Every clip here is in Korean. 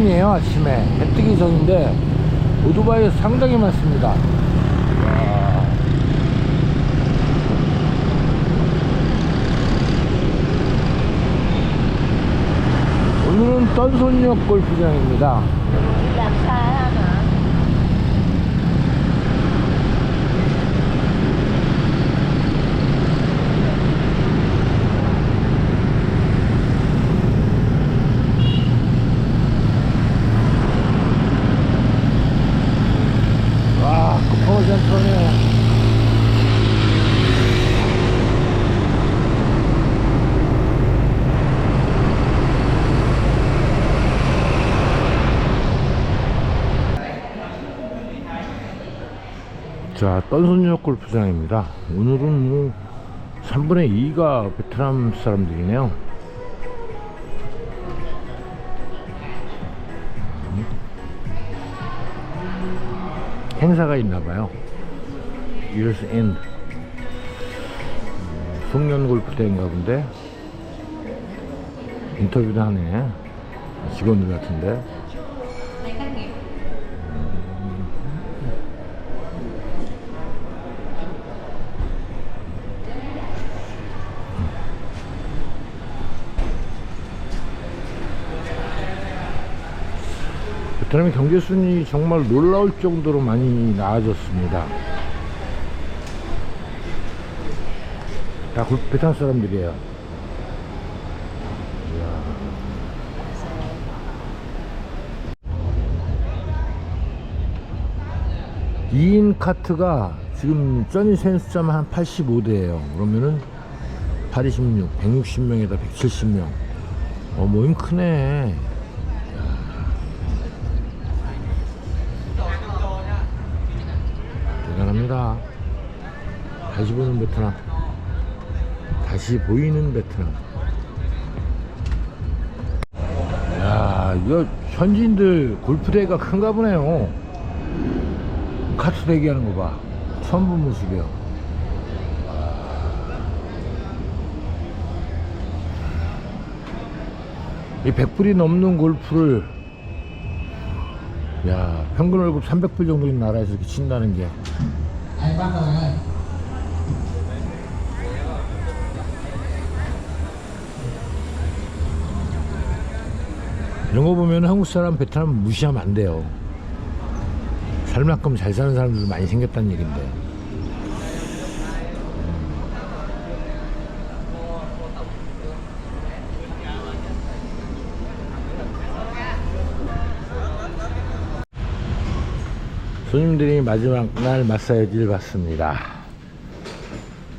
오픈이에요 아침에. 해 뜨기 전인데 오토바이 상당히 많습니다. 와. 오늘은 떤손역 골프장입니다 làm xa hả 와 급하고 센터네 자 떤손역 골프장입니다. 오늘은 뭐 3분의 2가 베트남 사람들이네요. 행사가 있나봐요. Year's End. 음, 송년 골프 대인가 본데? 인터뷰도 하네. 직원들 같은데 베트남의 경제 순위 정말 놀라울 정도로 많이 나아졌습니다. 다 골- 베트남 사람들이에요. 이야. 이인 카트가 지금 쩌니 센스점 한 85대예요. 그러면은 826, 160명에다 170명. 어, 모임 크네. 다시 보는 베트남. 다시 보이는 베트남. 야, 이거 현지인들 골프대가 큰가 보네요. 카트 대기하는 거 봐. 처음 본 모습이야. 이 100불이 넘는 골프를 야 평균 월급 300불 정도인 나라에서 이렇게 친다는 게 이런 거 보면 한국 사람 베트남 무시하면 안 돼요 살 만큼 잘 사는 사람들도 많이 생겼다는 얘긴데 손님들이 마지막 날 마사지를 받습니다.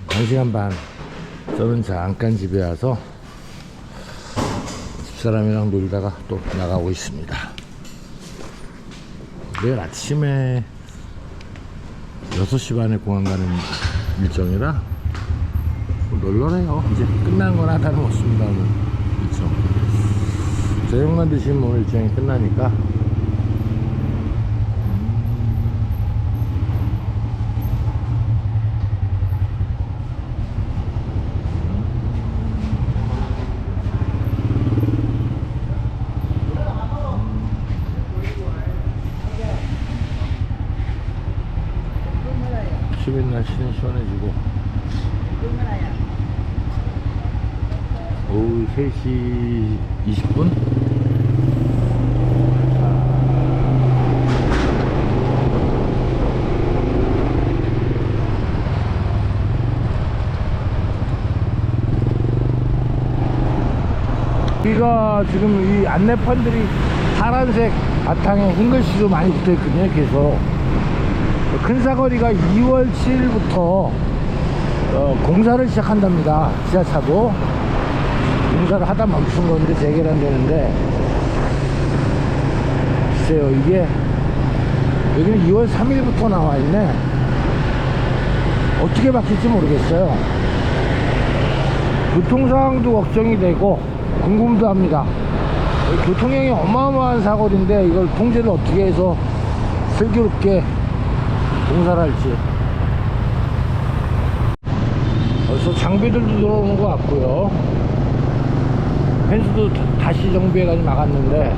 1시간 반. 저는 잠깐 집에 와서 집사람이랑 놀다가 또 나가고 있습니다. 내일 아침에 6시 반에 공항 가는 일정이라 널널해요. 이제 끝난 거나 다름없습니다. 일정. 저녁만 드시면 오늘 일정이 끝나니까 아침인 날씨는 시원해지고. 오후 3시 20분? 여기가 지금 이 안내판들이 파란색 바탕에 흰 글씨도 많이 붙어 있거든요 계속 큰 사거리가 2월 7일부터 어, 공사를 시작한답니다. 지하차도 공사를 하다 멈춘 건데 재개련되는데 글쎄요 이게 여기는 2월 3일부터 나와 있네. 어떻게 바뀔지 모르겠어요. 교통 상황도 걱정이 되고 궁금도 합니다. 교통량이 어마어마한 사거리인데 이걸 통제를 어떻게 해서 슬기롭게 공사를 할지 벌써 장비들도 들어오는 것 같고요 펜스도 다- 다시 정비해가지고 나갔는데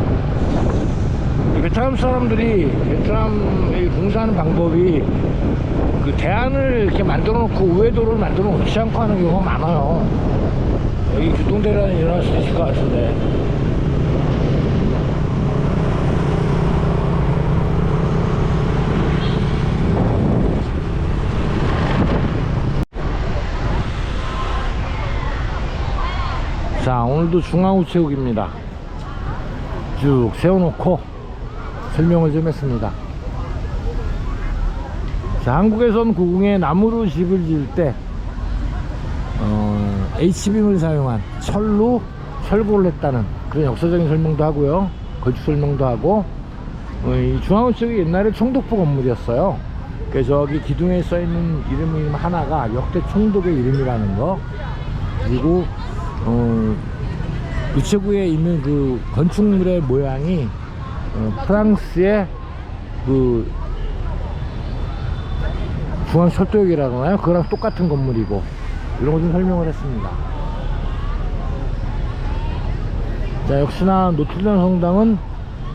베트남 사람들이 베트남에 공사하는 방법이 그 대안을 이렇게 만들어 놓고 우회도를 만들어 놓지 않고 하는 경우가 많아요. 여기 교통대란이 일어날 수도 있을 것 같은데. 자, 오늘도 중앙우체국입니다. 쭉 세워놓고 설명을 좀 했습니다. 자, 한국에선 구궁에 나무로 집을 지을 때 어, H빔을 사용한 철로 철골을 했다는 그런 역사적인 설명도 하고요. 건축 설명도 하고 어, 이 중앙우체국이 옛날에 총독부 건물이었어요. 그래서 저기 기둥에 써있는 이름 하나가 역대 총독의 이름이라는 거 그리고 어, 우체국에 있는 그 건축물의 모양이 어, 프랑스의 그 중앙철도역이라고 하나요? 그거랑 똑같은 건물이고 이런 거좀 설명을 했습니다. 자 역시나 노틀담 성당은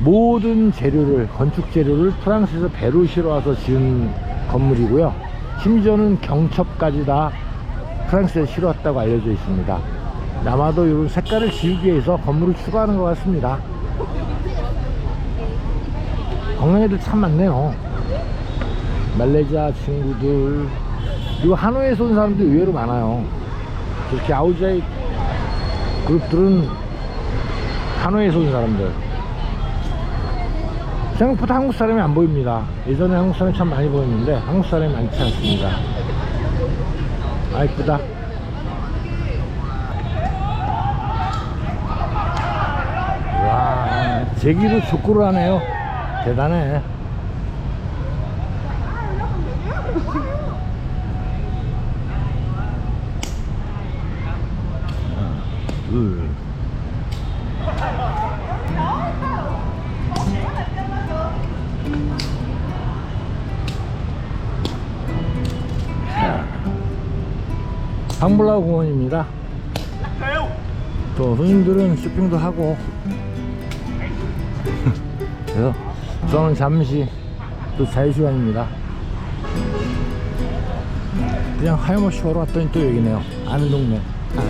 모든 재료를 건축 재료를 프랑스에서 배로 실어와서 지은 건물이고요. 심지어는 경첩까지 다 프랑스에 실어왔다고 알려져 있습니다. 아마도 이런 색깔을 지우기 위해서 건물을 추가하는 것 같습니다. 건강 애들 참 많네요. 말레이시아 친구들 그리고 하노이에서 온 사람들 의외로 많아요. 이렇게 아우자이 그룹들은 하노이에서 온 사람들. 생각보다 한국 사람이 안 보입니다. 예전에 한국 사람이 참 많이 보였는데 한국 사람이 많지 않습니다. 아 이쁘다. 와 제기로 족구를 하네요. 대단해. 둘. 방블라 공원입니다. 또 손님들은 쇼핑도 하고 그래서 저는 잠시 또 자유시간입니다. 그냥 하염없이 걸어왔더니 또 여기네요. 아는 동네. 아,